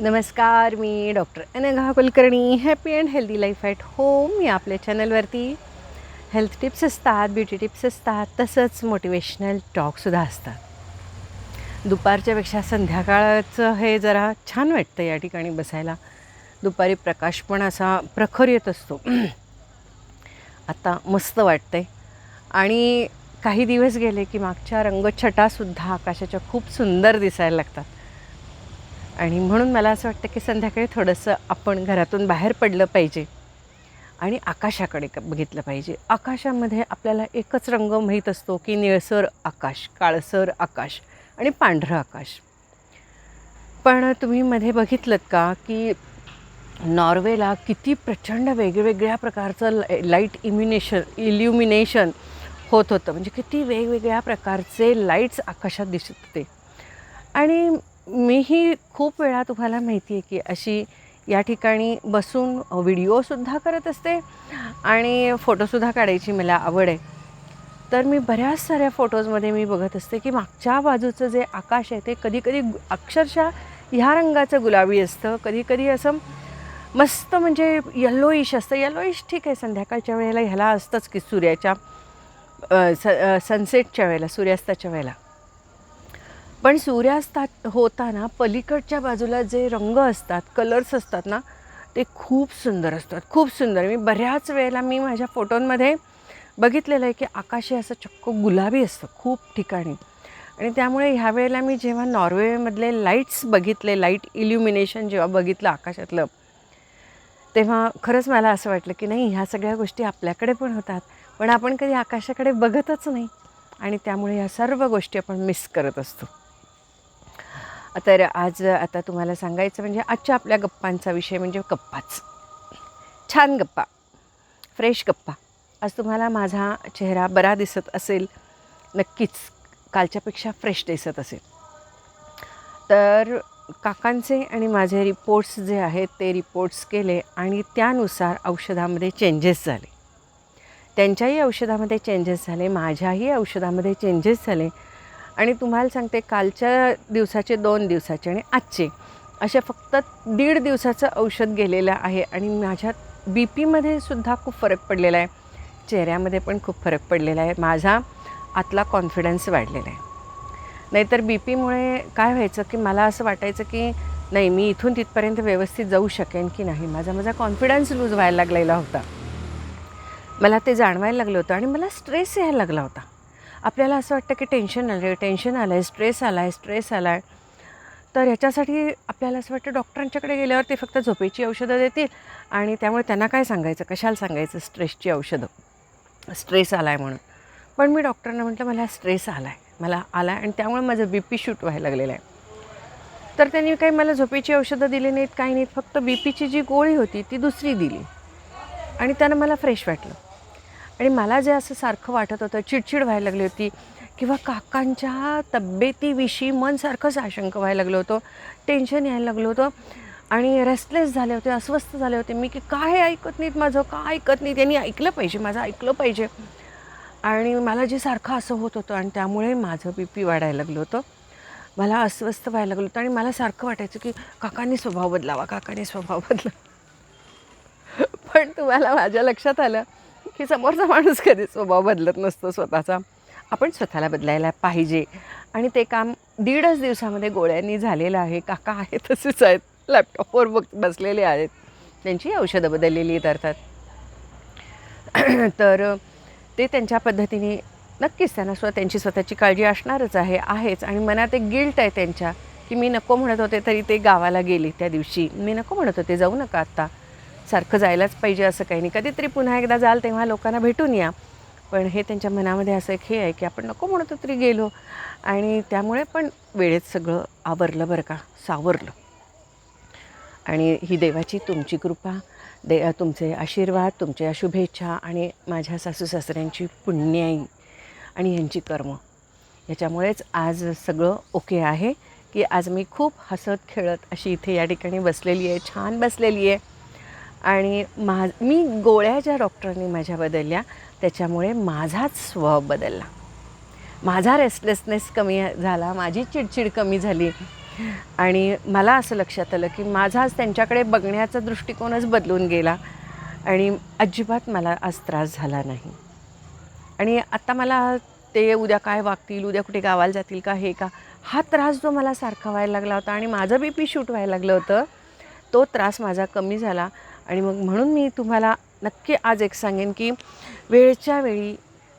नमस्कार मी doctor Anagha Kulkarni. Happy and healthy life at home या आपल्या चॅनलवरती हेल्थ टिप्स असतात ब्युटी टिप्स असतात तसंच मोटिवेशनल टॉकसुद्धा असतात. दुपारच्यापेक्षा संध्याकाळचं हे जरा छान वाटतं या ठिकाणी बसायला. दुपारी प्रकाश पण असा प्रखर येत असतो. आता मस्त वाटतंय. आणि काही दिवस गेले की मागच्या रंगछटासुद्धा आकाशाच्या खूप सुंदर दिसायला लागतात. आणि म्हणून मला असं वाटतं की संध्याकाळी थोडंसं आपण घरातून बाहेर पडलं पाहिजे आणि आकाशाकडे बघितलं पाहिजे. आकाशामध्ये आपल्याला एकच रंग माहीत असतो की निळसर आकाश काळसर आकाश आणि पांढरं आकाश. पण तुम्ही मध्ये बघितलं का की नॉर्वेला किती प्रचंड वेगवेगळ्या प्रकारचं लाइट इम्युनेशन इल्युमिनेशन होत होतं. म्हणजे किती वेगवेगळ्या प्रकारचे लाईट्स आकाशात दिसत होते. आणि मीही खूप वेळा तुम्हाला माहिती आहे की अशी या ठिकाणी बसून व्हिडिओसुद्धा करत असते आणि फोटोसुद्धा काढायची मला आवड आहे. तर मी बऱ्याच साऱ्या फोटोजमध्ये मी बघत असते की मागच्या बाजूचं जे आकाश आहे ते कधीकधी गु- अक्षरशः ह्या रंगाचं गुलाबी असतं. कधी कधी असं मस्त म्हणजे यल्लोईश असतं. यल्लोईश ठीक आहे संध्याकाळच्या वेळेला ह्याला असतंच की सूर्याच्या स सनसेटच्या वेळेला सूर्यास्ताच्या वेळेला. पण सूर्यास्तात होताना पलीकडच्या बाजूला जे रंग असतात कलर्स असतात ना ते खूप सुंदर असतात खूप सुंदर. मी बऱ्याच वेळेला मी माझ्या फोटोंमध्ये बघितलेलं आहे की आकाश हे असं चक्क गुलाबी असतं खूप ठिकाणी. आणि त्यामुळे ह्या वेळेला मी जेव्हा नॉर्वेमधले लाईट्स बघितले लाइट इल्युमिनेशन जेव्हा बघितलं आकाशातलं तेव्हा खरंच मला असं वाटलं की नाही ह्या सगळ्या गोष्टी आपल्याकडे पण होतात पण आपण कधी आकाशाकडे बघतच नाही. आणि त्यामुळे ह्या सर्व गोष्टी आपण मिस करत असतो. तर आज आता तुम्हाला सांगायचं म्हणजे आजच्या आपल्या गप्पांचा विषय म्हणजे गप्पाच. छान गप्पा. फ्रेश गप्पा. आज तुम्हाला माझा चेहरा बरा दिसत असेल. नक्कीच कालच्यापेक्षा फ्रेश दिसत असेल. तर काकांचे आणि माझे रिपोर्ट्स जे आहेत ते रिपोर्ट्स केले आणि त्यानुसार औषधामध्ये चेंजेस झाले. त्यांच्याही औषधामध्ये चेंजेस झाले माझ्याही औषधामध्ये चेंजेस झाले. आणि तुम्हाला सांगते कालच्या दिवसाचे दोन दिवसाचे आणि आजचे. असे फक्त दीड दिवसाचं औषध गेलेलं आहे आणि माझ्या बी पीमध्ये सुद्धा खूप फरक पडलेला आहे. चेहऱ्यामध्ये पण खूप फरक पडलेला आहे. माझा आतला कॉन्फिडन्स वाढलेला आहे. नाहीतर बी पीमुळे काय व्हायचं की मला असं वाटायचं की नाही मी इथून तिथपर्यंत व्यवस्थित जाऊ शकेन की नाही? माझा माझा कॉन्फिडन्स लूज व्हायला लागलेला होता. मला ते जाणवायला लागलं होतं आणि मला स्ट्रेस यायला लागला होता. आपल्याला असं वाटतं की टेन्शन आलं आहे टेन्शन आलं आहे स्ट्रेस आला आहे स्ट्रेस आला आहे तर ह्याच्यासाठी आपल्याला असं वाटतं डॉक्टरांच्याकडे गेल्यावर ते फक्त झोपेची औषधं देतील आणि त्यामुळे त्यांना काय सांगायचं? कशाला सांगायचं स्ट्रेसची औषधं? स्ट्रेस आला आहे म्हणून. पण मी डॉक्टरांना म्हटलं मला स्ट्रेस आला आहे मला आला आहे आणि त्यामुळे माझं बी पी शूट व्हायला लागलेलं आहे. तर त्यांनी काही मला झोपेची औषधं दिली नाहीत काही नाहीत. फक्त बी पीची जी गोळी होती ती दुसरी दिली. आणि त्यानं मला फ्रेश वाटलं. आणि मला जे असं सारखं वाटत होतं चिडचिड व्हायला लागली होती किंवा काकांच्या तब्येतीविषयी मन सारखंच आशंक व्हायला लागलं होतं टेन्शन यायला लागलं होतं आणि रेस्टलेस झाले होते अस्वस्थ झाले होते. मी की काय ऐकत नाहीत माझं का ऐकत नाही त्यांनी ऐकलं पाहिजे माझं ऐकलं पाहिजे. आणि मला जे सारखं असं होत होतं आणि त्यामुळे माझं बी पी वाढायला लागलं होतं. मला अस्वस्थ व्हायला लागलं होतं आणि मला सारखं वाटायचं की काकांनी स्वभाव बदलावा काकांनी स्वभाव बदला पण तुम्हाला माझ्या लक्षात आलं की समोरचा माणूस कधी स्वभाव बदलत नसतो स्वतःचा. आपण स्वतःला बदलायला पाहिजे. आणि ते काम दीडच दिवसामध्ये गोळ्यांनी झालेलं आहे. काका आहे तसेच आहेत. लॅपटॉपवर बघ बसलेले आहेत. त्यांची औषधं बदललेली आहेत अर्थात. तर ते त्यांच्या पद्धतीने नक्कीच त्यांना स्व त्यांची स्वतःची काळजी असणारच आहे आहेच. आणि मनात एक गिल्ट आहे त्यांच्या की मी नको म्हणत होते तरी ते गावाला गेले त्या दिवशी. मी नको म्हणत होते जाऊ नका आत्ता सारखं जायलाच पाहिजे असं काही नाही. कधीतरी पुन्हा एकदा जाल तेव्हा लोकांना भेटून या. पण हे त्यांच्या मनामध्ये असं एक हे आहे की आपण नको म्हणतो तरी गेलो. आणि त्यामुळे पण वेळेत सगळं आवरलं बरं का सावरलं. आणि ही देवाची तुमची कृपा दे तुमचे आशीर्वाद तुमच्या शुभेच्छा आणि माझ्या सासू सासऱ्यांची पुण्याई आणि यांची कर्म. याच्यामुळेच आज सगळं ओके आहे की आज मी खूप हसत खेळत अशी इथे या ठिकाणी बसलेली आहे छान बसलेली आहे. आणि मा मी गोळ्या ज्या डॉक्टरांनी माझ्या बदलल्या त्याच्यामुळे माझाच स्वभाव बदलला. माझा रेस्टलेसनेस कमी झाला माझी चिडचिड कमी झाली. आणि मला असं लक्षात आलं की माझाच त्यांच्याकडे बघण्याचा दृष्टिकोनच बदलून गेला आणि अजिबात मला आज त्रास झाला नाही. आणि आत्ता मला ते उद्या काय वागतील उद्या कुठे गावाला जातील का हे का हा त्रास जो मला सारखा व्हायला लागला होता आणि माझं बी पी शूट व्हायला लागलं होतं तो त्रास माझा कमी झाला. आणि मग म्हणून मी तुम्हाला नक्की आज एक सांगेन की वेळच्या वेळी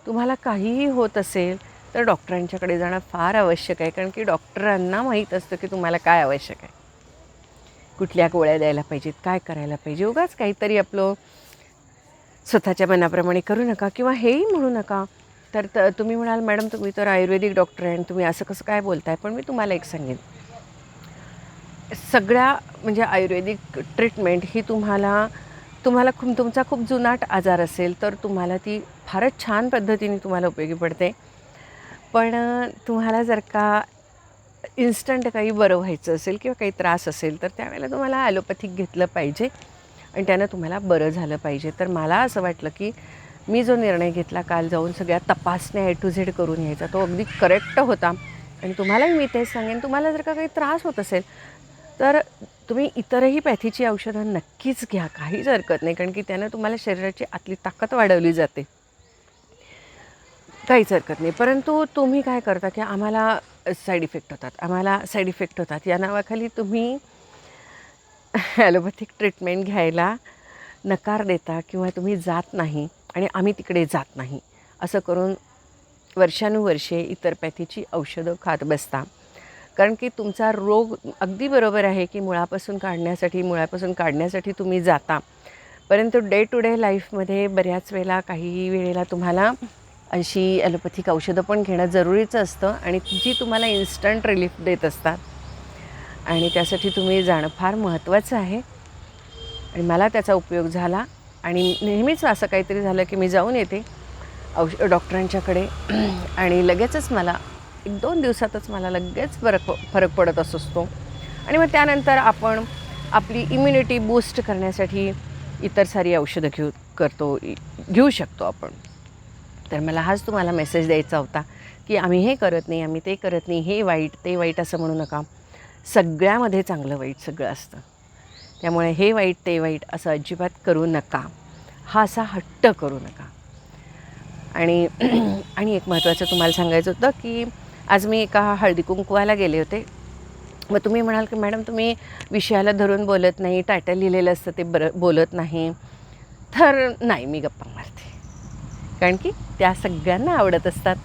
तुम्हाला काहीही होत असेल तर डॉक्टरांच्याकडे जाणं फार आवश्यक आहे. कारण की डॉक्टरांना माहीत असतं की तुम्हाला काय आवश्यक आहे. कुठल्या गोळ्या द्यायला पाहिजेत काय करायला पाहिजे. उगाच काहीतरी आपलं स्वतःच्या मनाप्रमाणे करू नका किंवा हेही म्हणू नका. तर तुम्ही म्हणाल मॅडम तुम्ही तर आयुर्वेदिक डॉक्टर आहे आणि तुम्ही असं कसं काय बोलताय? पण मी तुम्हाला एक सांगेन. सगळ्या म्हणजे आयुर्वेदिक ट्रीटमेंट ही तुम्हाला तुम्हाला खूप तुमचा खूप जुनाट आजार असेल तर तुम्हाला ती फारच छान पद्धतीने तुम्हाला उपयोगी पडते. पण तुम्हाला जर का इन्स्टंट काही बरं व्हायचं असेल किंवा काही त्रास असेल तर त्यावेळेला तुम्हाला ॲलोपॅथिक घेतलं पाहिजे आणि त्यानं तुम्हाला बरं झालं पाहिजे. तर मला असं वाटलं की मी जो निर्णय घेतला काल जाऊन सगळ्या तपासण्या ए टू झेड करून यायचा तो अगदी करेक्ट होता. आणि तुम्हालाही मी तेच सांगेन तुम्हाला जर का काही त्रास होत असेल तर तुम्ही इतरही पॅथीची औषधं नक्कीच घ्या. काहीच हरकत नाही. कारण की त्यानं तुम्हाला शरीराची आतली ताकद वाढवली जाते. काहीच हरकत नाही. परंतु तुम्ही काय करता की आम्हाला साईड इफेक्ट होतात. आम्हाला साईड इफेक्ट होतात. या नावाखाली तुम्ही ॲलोपॅथिक ट्रीटमेंट घ्यायला नकार देता किंवा तुम्ही जात नाही आणि आम्ही तिकडे जात नाही. असं करून वर्षानुवर्षे इतर पॅथीची औषधं खात बसता. कारण की तुमचा रोग अगदी बरोबर आहे की मुळापासून काढण्यासाठी मुळापासून काढण्यासाठी तुम्ही जाता. परंतु डे टू डे लाईफमध्ये बऱ्याच वेळेला काही वेळेला तुम्हाला अशी ॲलोपॅथिक औषधं पण घेणं जरुरीचं असतं आणि जी तुम्हाला इन्स्टंट रिलीफ देत असतात. आणि त्यासाठी तुम्ही जाणं फार महत्त्वाचं आहे. आणि मला त्याचा उपयोग झाला आणि नेहमीच असं काहीतरी झालं की मी जाऊन येते. औष डॉक्टरांच्याकडे आणि लगेचच मला एक दोन दिवसातच मला लगेच फरक फरक पडत असतो. आणि मग त्यानंतर आपण आपली इम्युनिटी बूस्ट करण्यासाठी इतर सारी औषधं घेऊ करतो घेऊ शकतो आपण. तर मला हाच तुम्हाला मेसेज द्यायचा होता की आम्ही हे करत नाही आम्ही ते करत नाही हे वाईट ते वाईट असं म्हणू नका. सगळ्यामध्ये चांगलं वाईट सगळं असतं. त्यामुळे हे वाईट ते वाईट असं अजिबात करू नका. हा असा हट्ट करू नका. आणि आणि एक महत्त्वाचं तुम्हाला सांगायचं होतं की आज मी एका हळदी कुंकवाला गेले होते. मग तुम्ही म्हणाल की मॅडम तुम्ही विषयाला धरून बोलत नाही टायटल लिहिलेलं असतं ते बरं बोलत नाही. तर नाही मी गप्पा मारते. कारण की त्या सगळ्यांना आवडत असतात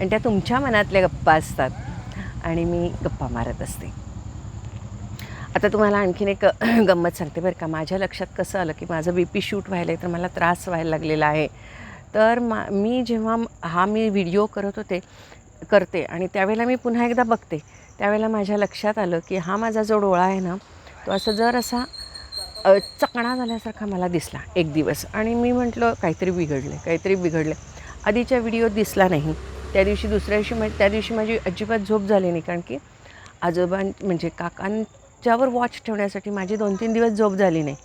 आणि त्या तुमच्या मनातल्या गप्पा असतात आणि मी गप्पा मारत असते. आता तुम्हाला आणखीन एक गंमत सांगते बरं का. माझ्या लक्षात कसं आलं की माझं बी पी शूट व्हायला आहे तर मला त्रास व्हायला लागलेला आहे. तर मा मी जेव्हा हा मी व्हिडिओ करत होते करते आणि त्यावेळेला मी पुन्हा एकदा बघते. त्यावेळेला माझ्या लक्षात आलं की हा माझा जो डोळा आहे ना तो असं जर असा चकणा झाल्यासारखा मला दिसला एक दिवस. आणि मी म्हटलं काहीतरी बिघडलं काहीतरी बिघडलं आधीच्या व्हिडिओ दिसला नाही. त्या दिवशी दुसऱ्या दिवशी मग त्या दिवशी माझी अजिबात झोप झाली नाही. कारण की आजोबां म्हणजे काकांच्यावर वॉच ठेवण्यासाठी माझी दोन तीन दिवस झोप झाली नाही.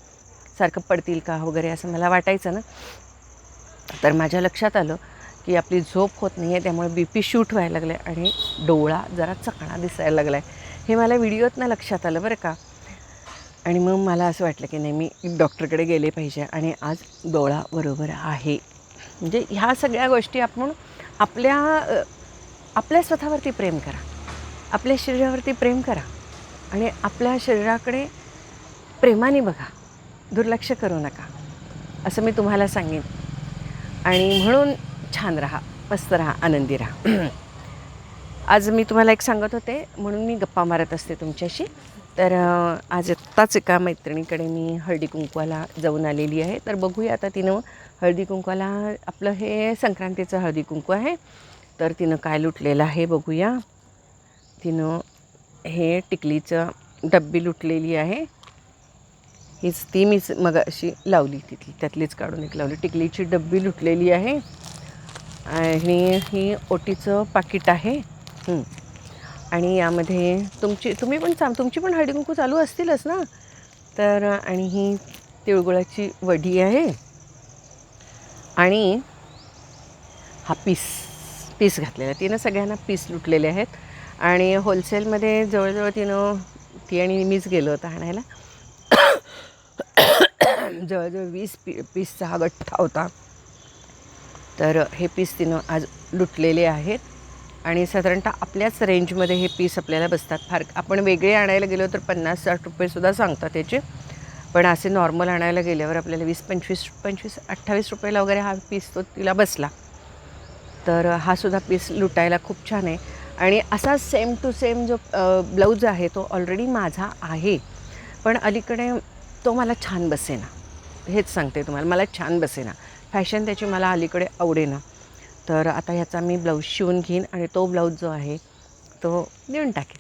सारखं पडतील का वगैरे असं मला वाटायचं ना. तर माझ्या लक्षात आलं की आपली झोप होत नाही आहे त्यामुळे बी पी शूट व्हायला लागलं आहे आणि डोळा जरा चकणा दिसायला लागला आहे हे मला व्हिडिओतनं लक्षात आलं बरं का. आणि मग मला असं वाटलं की नाही मी डॉक्टरकडे गेले पाहिजे आणि आज डोळा बरोबर आहे. म्हणजे ह्या सगळ्या गोष्टी आपण आपल्या आपल्या स्वतःवरती प्रेम करा. आपल्या शरीरावरती प्रेम करा. आणि आपल्या शरीराकडे प्रेमाने बघा. दुर्लक्ष करू नका. असं मी तुम्हाला सांगेन. आणि म्हणून छान राहा मस्त राहा आनंदी राहा. आज मी तुम्हाला एक सांगत होते म्हणून मी गप्पा मारत असते तुमच्याशी. तर आज आत्ताच एका मैत्रिणीकडे मी हळदी कुंकवाला जाऊन आलेली आहे. तर बघूया आता तिनं हळदी कुंकवाला आपलं हे संक्रांतीचं हळदी कुंकू आहे. तर तिनं काय लुटलेलं आहे बघूया. तिनं हे टिकलीचं डब्बी लुटलेली आहे. हीच ती मीच मग अशी लावली तिथली त्यातलीच काढून एक लावली. टिकलीची डब्बी लुटलेली आहे. आणि ही ओटीचं पाकिट आहे. हं. आणि यामध्ये तुमची तुम्ही पण चा तुमची पण हळदी कुंकू चालू असतीलच ना? तर आणि ही तिळगुळाची वडी आहे. आणि हा पीस पीस घातलेला. तिनं सगळ्यांना पीस लुटलेले आहेत. आणि होलसेलमध्ये जवळजवळ तिनं ती आणि मीच गेलो होतो आणायला. जवळजवळ वीस पी पीसचा हा गठ्ठा होता. तर हे पीस तिनं आज लुटलेले आहेत. आणि साधारणतः आपल्याच रेंजमध्ये हे पीस आपल्याला बसतात. फार आपण वेगळे आणायला गेलो तर पन्नास साठ रुपयेसुद्धा सांगतात त्याचे पण असे नॉर्मल आणायला गेल्यावर आपल्याला वीस पंचवीस पंचवीस अठ्ठावीस रुपयाला वगैरे हा पीस तो तिला बसला. तर हा सुद्धा पीस लुटायला खूप छान आहे. आणि असा सेम टू सेम जो ब्लाऊज आहे तो ऑलरेडी माझा आहे. पण अलीकडे तो मला छान बसेना. हेच सांगते तुम्हाला. मला छान बसेना. फॅशन त्याची मला अलीकडे आवडेना. तर आता ह्याचा मी ब्लाऊज शिवून घेईन आणि तो ब्लाऊज जो आहे तो देऊन टाकेन.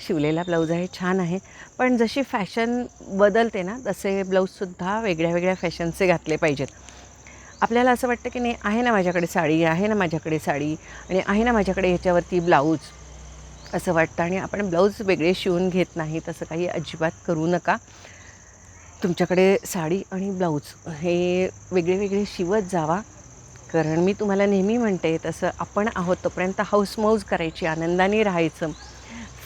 शिवलेला ब्लाऊज आहे छान आहे. पण जशी फॅशन बदलते ना तसे ब्लाऊजसुद्धा वेगळ्या वेगळ्या फॅशनचे घातले पाहिजेत. आपल्याला असं वाटतं की नाही आहे ना माझ्याकडे साडी आहे ना माझ्याकडे साडी आणि आहे ना माझ्याकडे ह्याच्यावरती ब्लाऊज. असं वाटतं आणि आपण ब्लाऊज वेगळे शिवून घेत नाही तसं काही अजिबात करू नका. तुमच्याकडे साडी आणि ब्लाऊज हे वेगळे वेगळे शिवत जावा. कारण मी तुम्हाला नेहमी म्हणते तसं आपण आहोत तोपर्यंत हाऊसमौज करायची आनंदाने राहायचं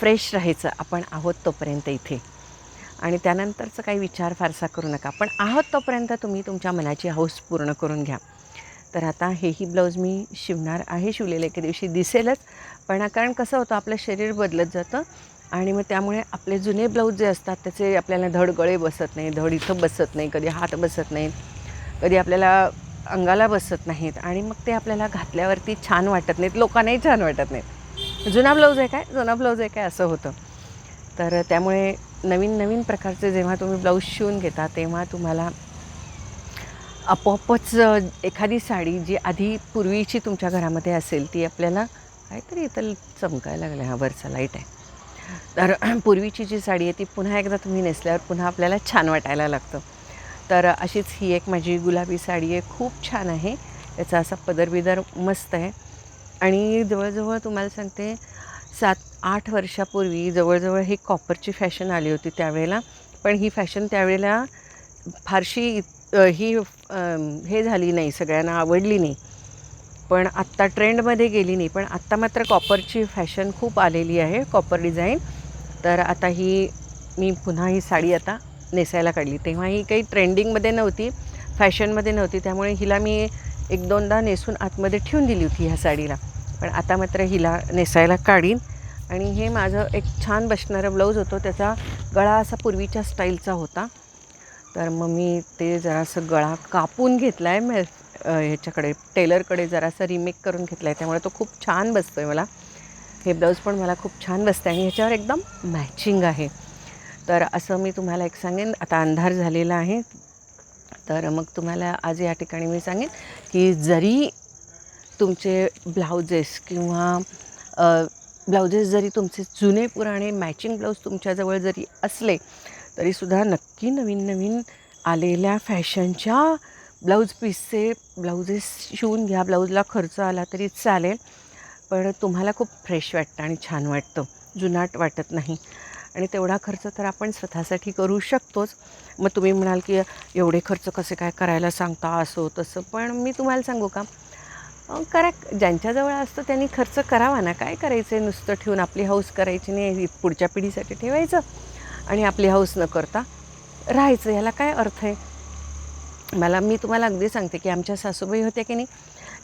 फ्रेश राहायचं आपण आहोत तोपर्यंत इथे. आणि त्यानंतरचं काही विचार फारसा करू नका. पण आहोत तोपर्यंत तुम्ही तुमच्या मनाची हौस पूर्ण करून घ्या. तर आता हेही ब्लाऊज मी शिवणार आहे. शिवलेल्या एके दिवशी दिसेलच. पण कारण कसं होतं आपलं शरीर बदलत जातं. आणि मग त्यामुळे आपले जुने ब्लाऊज जे असतात त्याचे आपल्याला धड गळे बसत नाही धड इथं बसत नाही कधी हात बसत नाही कधी आपल्याला अंगाला बसत नाहीत आणि मग ते आपल्याला घातल्यावरती छान वाटत नाहीत लोकांनाही छान वाटत नाहीत. जुना ब्लाऊज आहे काय? जुना ब्लाऊज आहे काय? असं होतं. तर त्यामुळे नवीन नवीन प्रकारचे जेव्हा तुम्ही ब्लाऊज शिवून घेता तेव्हा तुम्हाला आपोआपच एखादी साडी जी आधी पूर्वीची तुमच्या घरामध्ये असेल ती आपल्याला काहीतरी इथं चमकायला लागलं हा वरचा लाइट आहे. तर पूर्वीची जी साडी आहे ती पुन्हा एकदा तुम्ही नेसल्यावर पुन्हा आपल्याला छान वाटायला लागतं. तर अशीच ही एक माझी गुलाबी साडी आहे खूप छान आहे. याचा असा पदरबिदर मस्त आहे. आणि जवळजवळ तुम्हाला सांगते सात आठ वर्षापूर्वी जवळजवळ ही कॉपरची फॅशन आली होती त्यावेळेला. पण ही फॅशन त्यावेळेला फारशी ही हे झाली नाही सगळ्यांना आवडली नाही. पण आत्ता ट्रेंडमध्ये गेली नाही पण आत्ता मात्र कॉपरची फॅशन खूप आलेली आहे कॉपर डिझाईन. तर आता ही मी पुन्हा ही साडी आता नेसायला काढली. तेव्हा ही काही ट्रेंडिंगमध्ये नव्हती फॅशनमध्ये नव्हती त्यामुळे हिला मी एक दोनदा नेसून आतमध्ये ठेवून दिली होती ह्या साडीला. पण आता मात्र हिला नेसायला काढीन. आणि हे माझं एक छान बसणारं ब्लाऊज होतं त्याचा गळा असा पूर्वीच्या स्टाईलचा होता. तर मग मी ते जरासं गळा कापून घेतला आहे ह्याच्याकडे टेलरकडे जरासं रिमेक करून घेतला आहे त्यामुळे तो खूप छान बसतो आहे मला. हे ब्लाऊज पण मला खूप छान बसतं आणि ह्याच्यावर एकदम मॅचिंग आहे. तर असं मी तुम्हाला एक सांगेन. आता अंधार झालेला आहे. तर मग तुम्हाला आज या ठिकाणी मी सांगेन की जरी तुमचे ब्लाउजेस किंवा ब्लाउजेस जरी तुमचे जुने पुराणे मॅचिंग ब्लाऊज तुमच्याजवळ जरी असले तरीसुद्धा नक्की नवीन नवीन आलेल्या फॅशनच्या ब्लाऊज पीसचे ब्लाऊजेस शिवून घ्या ब्लाऊजला खर्च आला तरी चालेल पण तुम्हाला खूप फ्रेश वाटतं आणि छान वाटतं. जुनाट वाटत नाही. आणि तेवढा खर्च तर आपण स्वतःसाठी करू शकतोच. मग तुम्ही म्हणाल की एवढे खर्च कसे काय करायला सांगता असो तसं. पण मी तुम्हाला सांगू का? करा ज्यांच्याजवळ असतं त्यांनी खर्च करावा ना. काय करायचं? आहे नुसतं ठेवून आपली हौस करायची नाही पुढच्या पिढीसाठी ठेवायचं आणि आपली हौस न करता राहायचं. याला काय अर्थ आहे? मला मी तुम्हाला अगदी सांगते की आमच्या सासूबाई होत्या की नाही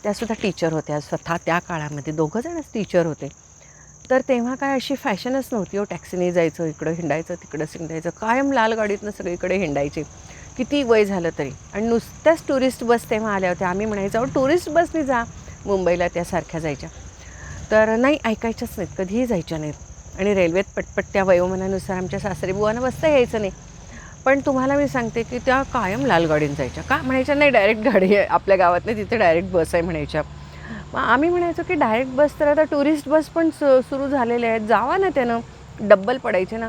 त्यासुद्धा टीचर होत्या. स्वतः त्या काळामध्ये दोघंजणच टीचर होते. तर तेव्हा काय अशी फॅशनच नव्हती हो. टॅक्सीने जायचं इकडं हिंडायचं तिकडं हिंडायचं कायम लाल गाडीतनं सगळीकडे हिंडायचे. किती वय झालं तरी. आणि नुसत्याच टुरिस्ट बस तेव्हा आल्या होत्या. आम्ही म्हणायचो अहो टुरिस्ट बसने जा. मुंबईला त्यासारख्या जायच्या. तर नाही ऐकायच्याच नाहीत. कधीही जायच्या नाहीत. आणि रेल्वेत पटपट त्या वयोमानानुसार आमच्या सासरी बुवांना बसता यायचं नाही. पण तुम्हाला मी सांगते की त्या कायम लाल गाडीनं जायच्या. का म्हणायच्या नाही डायरेक्ट गाडी आहे आपल्या गावात नाही तिथे डायरेक्ट बस आहे म्हणायच्या. मग आम्ही म्हणायचो की डायरेक्ट बस तर आता टुरिस्ट बस पण सु सुरू झालेल्या आहेत. जावा ना त्यानं डब्बल पडायचे ना.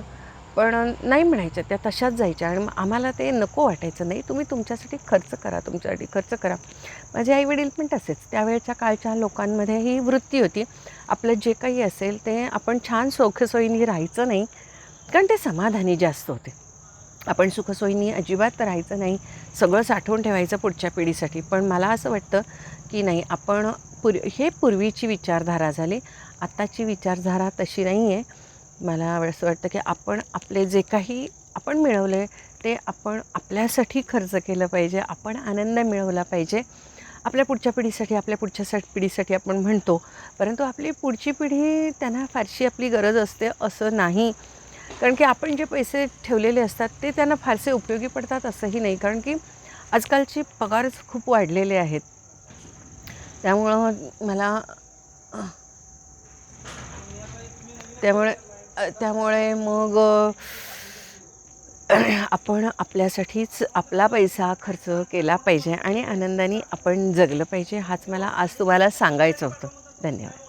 पण नाही म्हणायच्या त्या तशाच जायच्या. आणि आम्हाला ते नको वाटायचं नाही तुम्ही तुमच्यासाठी खर्च करा तुमच्यासाठी खर्च करा. माझे आईवडील पण तसेच. त्यावेळच्या काळच्या लोकांमध्ये ही वृत्ती होती. आपलं जे काही असेल ते आपण छान सोखसोयीने राहायचं नाही कारण ते समाधानी जास्त होते. आपण सुखसोयींनी अजिबात राहायचं नाही. सगळं साठवून ठेवायचं पुढच्या पिढीसाठी. पण मला असं वाटतं की नाही आपण पूर् हे पूर्वीची विचारधारा झाली. आत्ताची विचारधारा तशी नाही आहे मला असं वाटतं की आपण आपले जे काही आपण मिळवले ते आपण आपल्यासाठी खर्च केलं पाहिजे. आपण आनंद मिळवला पाहिजे. आपल्या पुढच्या पिढीसाठी आपल्या पुढच्या सा पिढीसाठी आपण म्हणतो. परंतु आपली पुढची पिढी त्यांना फारशी आपली गरज असते असं नाही. कारण की आपण जे पैसे ठेवलेले असतात ते त्यांना फारसे उपयोगी पडतात असंही नाही. कारण की आजकालचे पगारच खूप वाढलेले आहेत. त्यामुळं मला त्यामुळे त्यामुळे मग आपण आपल्यासाठीच आपला पैसा खर्च केला पाहिजे आणि आनंदाने आपण जगलं पाहिजे हाच मला आज तुम्हाला सांगायचं होतं. धन्यवाद.